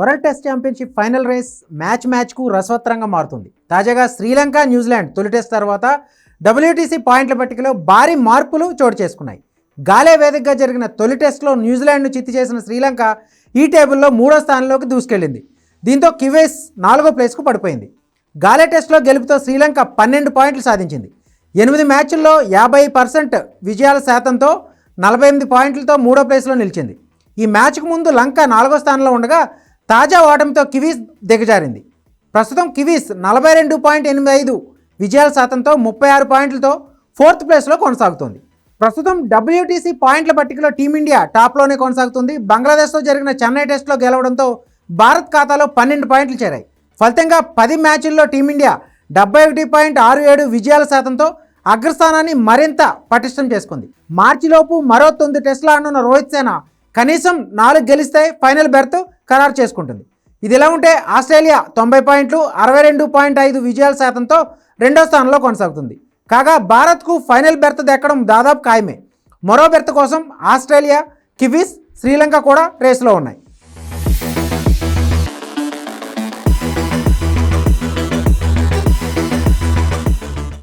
World test championship final race match మ్యాచ్కు రసవత్రంగా మారుతుంది. తాజాగా శ్రీలంక న్యూజిలాండ్ తొలి టెస్ట్ తర్వాత డబ్ల్యూటీసీ పాయింట్ల పట్టికలో భారీ మార్పులు చోటు చేసుకున్నాయి. గాలే వేదికగా జరిగిన తొలి టెస్ట్లో న్యూజిలాండ్ను చిత్తి చేసిన శ్రీలంక ఈ టేబుల్లో మూడో స్థానంలోకి దూసుకెళ్ళింది దీంతో కివేస్ నాలుగో ప్లేస్కు పడిపోయింది. గాలే టెస్ట్లో గెలుపుతో శ్రీలంక పన్నెండు పాయింట్లు సాధించింది. ఎనిమిది మ్యాచ్ల్లో యాభై పర్సెంట్ విజయాల శాతంతో నలభై ఎనిమిది పాయింట్లతో మూడో ప్లేస్లో నిలిచింది. ఈ మ్యాచ్కు ముందు లంక నాలుగో స్థానంలో ఉండగా తాజా ఓటమితో కివీస్ దిగజారింది. ప్రస్తుతం కివీస్ నలభై రెండు పాయింట్ ఎనిమిది ఐదు విజయాల శాతంతో ముప్పై ఆరు పాయింట్లతో ఫోర్త్ ప్లేస్లో కొనసాగుతోంది. ప్రస్తుతం డబ్ల్యూటీసీ పాయింట్ల పట్టికలో టీమిండియా టాప్లోనే కొనసాగుతుంది. బంగ్లాదేశ్తో జరిగిన చెన్నై టెస్ట్లో గెలవడంతో భారత్ ఖాతాలో పన్నెండు పాయింట్లు చేరాయి. ఫలితంగా పది మ్యాచ్ల్లో టీమిండియా డెబ్బై ఒకటి పాయింట్ ఆరు ఏడు విజయాల శాతంతో అగ్రస్థానాన్ని మరింత పటిష్టం చేసుకుంది. మార్చిలోపు మరో తొమ్మిది టెస్టులు ఆడనున్న రోహిత్ సేన కనీసం నాలుగు గెలిస్తే ఫైనల్ బెర్త్ ఖరారు చేసుకుంటుంది. ఇది ఎలా ఉంటే ఆస్ట్రేలియా తొంభై పాయింట్లు అరవై రెండు పాయింట్ ఐదు విజయాల శాతంతో రెండో స్థానంలో కొనసాగుతుంది. కాగా భారత్కు ఫైనల్ బెర్త్ దక్కడం దాదాపు ఖాయమే. మరో బెర్త్ కోసం ఆస్ట్రేలియా కివీస్ శ్రీలంక కూడా రేసులో ఉన్నాయి.